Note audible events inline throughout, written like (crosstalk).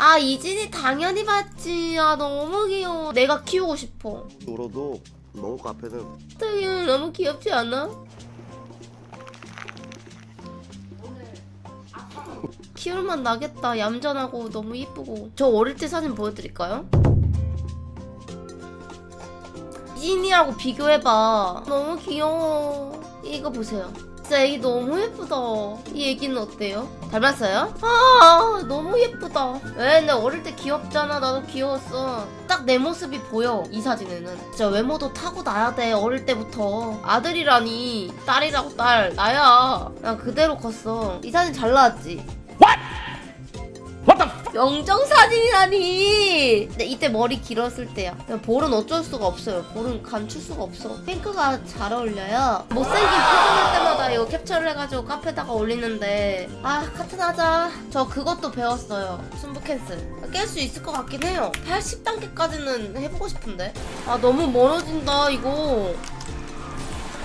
아 이진이 당연히 봤지. 아 너무 귀여워. 내가 키우고 싶어. 울어도 너무 카페는 당연히 너무 귀엽지 않아? 키울만 나겠다. 얌전하고 너무 이쁘고. 저 어릴 때 사진 보여드릴까요? 이진이하고 비교해봐. 너무 귀여워. 이거 보세요 진짜 애기 너무 예쁘다 이 애기는 어때요? 닮았어요? 아 너무 예쁘다 왜? 내 어릴 때 귀엽잖아 나도 귀여웠어 딱 내 모습이 보여 이 사진에는 진짜 외모도 타고 나야 돼 어릴 때부터 아들이라니 딸이라고 딸 나야 나 그대로 컸어 이 사진 잘 나왔지? 영정 사진이라니! 근데 이때 머리 길었을 때야. 볼은 어쩔 수가 없어요. 볼은 감출 수가 없어. 핑크가 잘 어울려요. 못생긴 이거 캡처를 해가지고 카페다가 올리는데 아 카튼 하자. 저 그것도 배웠어요. 순부 캔슬. 깰 수 있을 것 같긴 해요. 80단계까지는 해보고 싶은데. 아 너무 멀어진다 이거.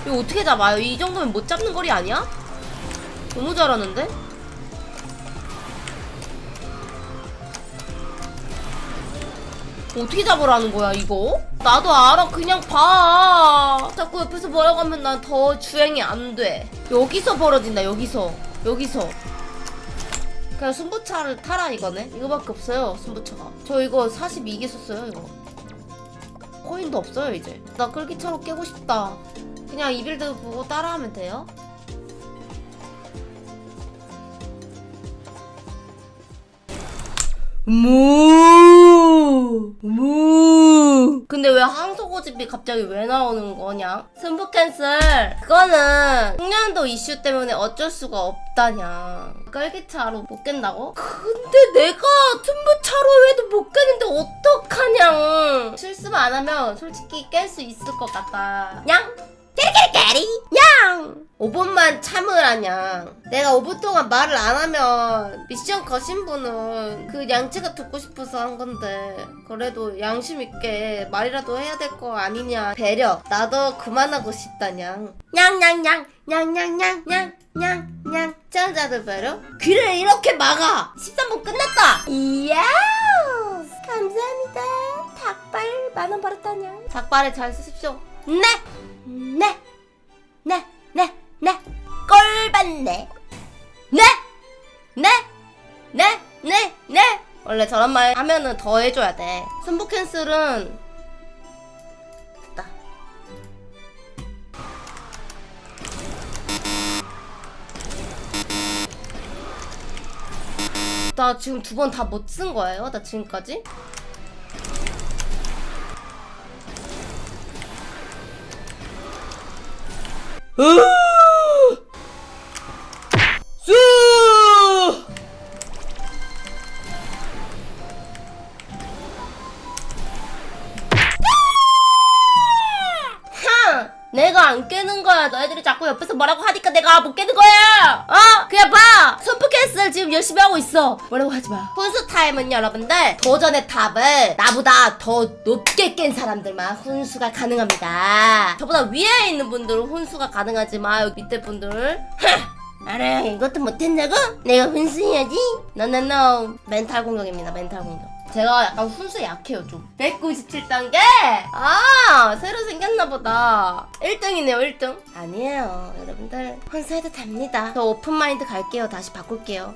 이거 어떻게 잡아요? 이 정도면 못 잡는 거리 아니야? 너무 잘하는데? 어떻게 잡으라는 거야 이거? 나도 알아. 그냥 봐. 자꾸 옆에서 뭐라고 하면 난 더 주행이 안돼. 여기서 벌어진다 여기서. 여기서. 그냥 순부차를 타라 이거네. 이거밖에 없어요 순부차가. 저 이거 42개 썼어요 이거. 코인도 없어요 이제. 나 끌기차로 깨고 싶다. 그냥 이 빌드 보고 따라하면 돼요 무, 무. 근데 왜 항소 고집이 갑자기 왜 나오는 거냐? 승부 캔슬. 그거는 숙련도 이슈 때문에 어쩔 수가 없다냐. 끌기차로 못 깬다고? 근데 내가 승부차로 해도 못 깨는데 어떡하냐. 실수만 안 하면 솔직히 깰 수 있을 것 같다. 냥? 깨리깨리깨리 양 5분만 참으라냐. 내가 5분 동안 말을 안 하면 미션 거신 분은 그 양치가 듣고 싶어서 한 건데. 그래도 양심 있게 말이라도 해야 될 거 아니냐. 배려. 나도 그만하고 싶다냥. 냥냥냥. 냥냥냥냥냥냥. 시청자들 배려. 귀를 이렇게 막아. 13분 끝났다. 이야 감사합니다. 닭발 만 원 벌었다냥. 닭발에 잘 쓰십시오. 네. 네, 네, 네, 네, 꼴 받네. 네, 네, 네, 네, 네. 원래 저런 말 하면은 더 해줘야 돼. 순부 캔슬은 됐다. 나 지금 두 번 다 못 쓴 거예요? 나 지금까지? 수! 깨는 거야. 너희들이 자꾸 옆에서 뭐라고 하니까 내가 못 깨는 거야. 어? 그냥 봐. 캔슬 지금 열심히 하고 있어. 뭐라고 하지 마. 훈수 타임은 여러분들 도전의 탑을 나보다 더 높게 깬 사람들만 훈수가 가능합니다. 저보다 위에 있는 분들은 훈수가 가능하지만 여기 밑에 분들 알아 이것도 못했냐고? 내가 훈수해야지 노노노 멘탈 공격입니다 멘탈 공격 제가 약간 훈수 약해요 좀. 197단계? 아 새로 생겼나 보다. 1등이네요 1등. 아니에요 여러분들. 훈수해도 됩니다. 저 오픈마인드 갈게요. 다시 바꿀게요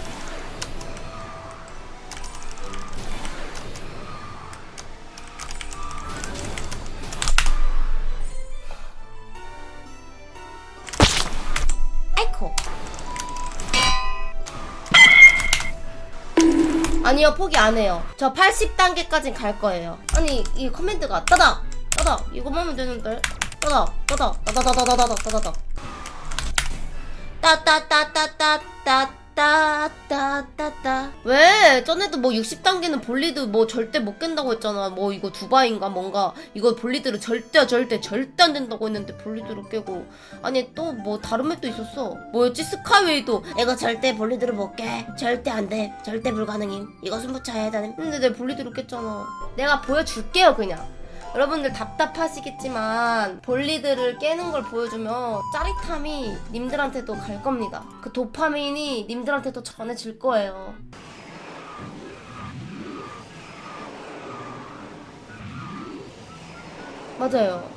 아니요 포기 안 해요 저 80단계까진 갈 거예요 아니 이 커맨드가 따닥 따닥 이거만 하면 되는데 따닥 따닥 따닥 따따따따따따 따따따 왜? 전에도 뭐 60단계는 볼리드 뭐 절대 못 깬다고 했잖아. 뭐 이거 두바인가 뭔가. 이거 볼리드로 절대 절대 절대 안 된다고 했는데 볼리드로 깨고. 아니 또 뭐 다른 맵도 있었어. 뭐였지? 스카이웨이도. 이거 절대 볼리드로 못깨. 절대 안 돼. 절대 불가능임. 이거 승부차야 되는. 근데 내 볼리드로 깼잖아. 내가 보여줄게요 그냥 여러분들 답답하시겠지만 볼리들을 깨는 걸 보여주면 짜릿함이 님들한테도 갈 겁니다. 그 도파민이 님들한테도 전해질 거예요. 맞아요.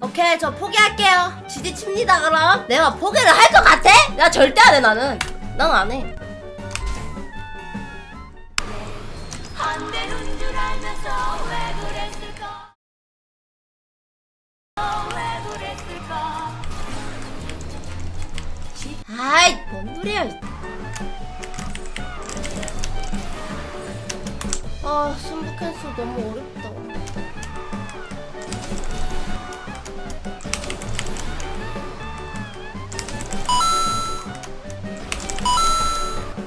오케이, 저 포기할게요. 지지칩니다, 그럼. 내가 포기를 할 것 같아? 나 절대 안 해, 나는. 난 안 해. 안 되는 줄 알면서 왜 그랬을까 아이, 뭔 소리야. 이. 아, 승부 캔슬 너무 어렵다.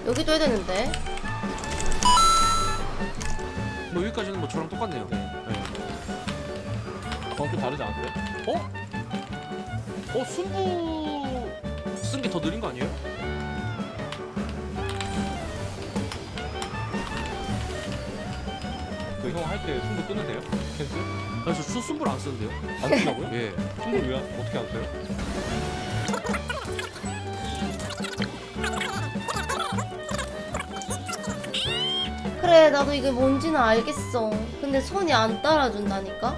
여기도 해야 되는데. 뭐 여기까지는 뭐 저랑 똑같네요. 네. 그건 좀 다르지 않았어요? 어? 어 순부 쓴 게 더 느린 거 아니에요? 그 형 할 때 승부 끄는데요? 캔슬? 저 순부를 안 쓰는데요. 안 쓴다고요? 예. 승부 왜 안- 어떻게 안 써요? 나도 이게 뭔지는 알겠어. 근데 손이 안 따라준다니까?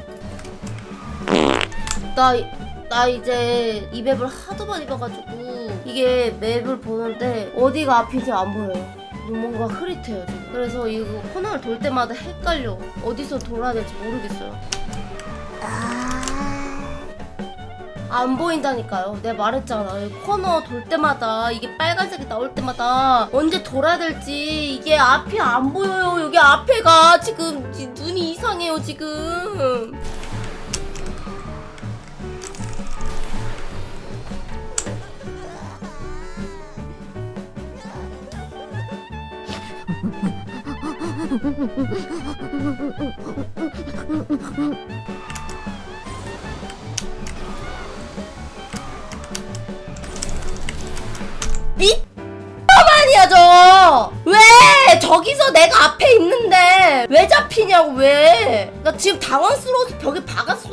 나, 이- 나 이제 이 맵을 하도 많이 봐가지고 이게 맵을 보는데 어디가 앞인지 안 보여요 뭔가 흐릿해요 지금. 그래서 이거 코너를 돌 때마다 헷갈려. 어디서 돌아야 될지 모르겠어요 안 보인다니까요. 내가 말했잖아. 이 코너 돌 때마다 이게 빨간색이 나올 때마다 언제 돌아야 될지 이게 앞이 안 보여요. 여기 앞에가 지금 이 눈이 이상해요 지금. (laughs) 왜 저기서 내가 앞에 있는데 왜 잡히냐고 왜? 나 지금 당황스러워서 벽에 박았어.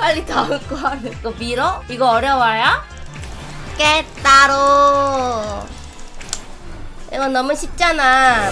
빨리 다음 거 하는 거 밀어? 이거 어려워요? 깨따로. 이건 너무 쉽잖아.